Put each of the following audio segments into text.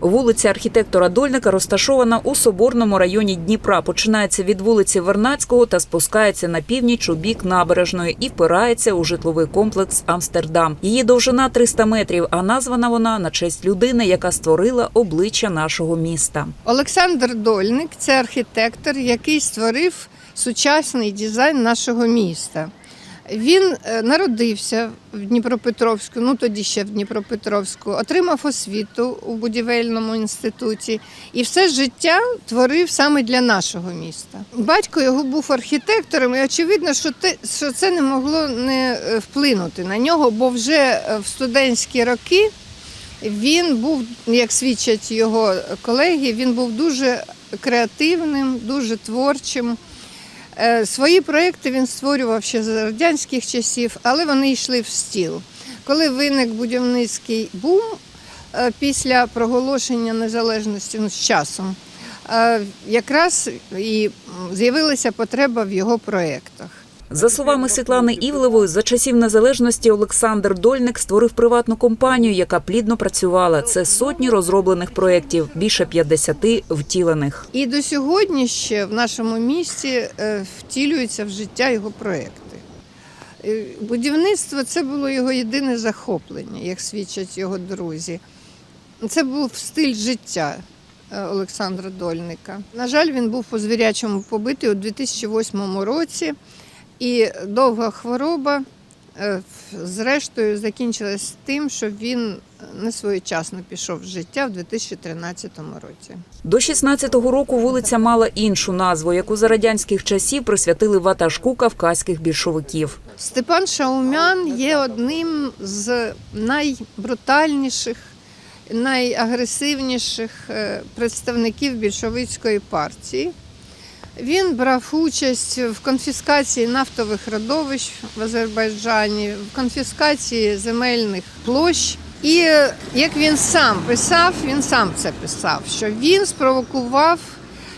Вулиця архітектора Дольника розташована у Соборному районі Дніпра. Починається від вулиці Вернацького та спускається на північ у бік набережної і впирається у житловий комплекс Амстердам. Її довжина 300 метрів, а названа вона на честь людини, яка створила обличчя нашого міста. Олександр Дольник це архітектор, який створив сучасний дизайн нашого міста. Він е, народився в Дніпропетровську, ну тоді ще в Дніпропетровську, отримав освіту у будівельному інституті і все життя творив саме для нашого міста. Батько його був архітектором, і очевидно, що те, що це не могло не е, вплинути на нього, бо вже е, в студентські роки він був, як свідчать його колеги, він був дуже креативним, дуже творчим. Е, Свої проекти він створював ще за радянських часів, але вони йшли в стіл. Коли виник будівницький бум е, після проголошення незалежності ну, з часом, е, якраз і з'явилася потреба в його проєктах. За словами Світлани Івлевої, за часів незалежності Олександр Дольник створив приватну компанію, яка плідно працювала. Це сотні розроблених проєктів, більше 50 втілених. І до сьогодні ще в нашому місті е, втілюються в життя його проекти. Е, Будівництво це було його єдине захоплення, як свідчать його друзі. Це був стиль життя е, Олександра Дольника. На жаль, він був по звірячому побитий у 2008 році, і довга хвороба е, зрештою закінчилась тим, що він не своєчасно пішов з життя в 2013 році. До 16-го року вулиця мала іншу назву, яку за радянських часів присвятили ватажку кавказьких більшовиків. Степан Шаумян є одним з найбрутальніших, найагресивніших е, представників більшовицької партії. Він брав участь в конфіскації нафтових родовищ в Азербайджані, в конфіскації земельних площ. І як він сам писав, він сам це писав, що він спровокував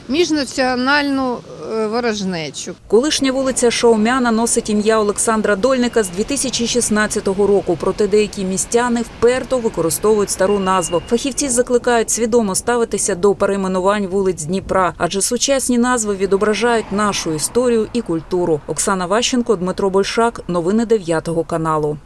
міжнаціональну е, ворожнечу. Колишня вулиця Шаумяна носить ім'я Олександра Дольника з 2016 року. Проте деякі містяни вперто використовують стару назву. Фахівці закликають свідомо ставитися до перейменувань вулиць Дніпра, адже сучасні назви відображають нашу історію і культуру. Оксана Ващенко, Дмитро Большак. Новини 9 каналу.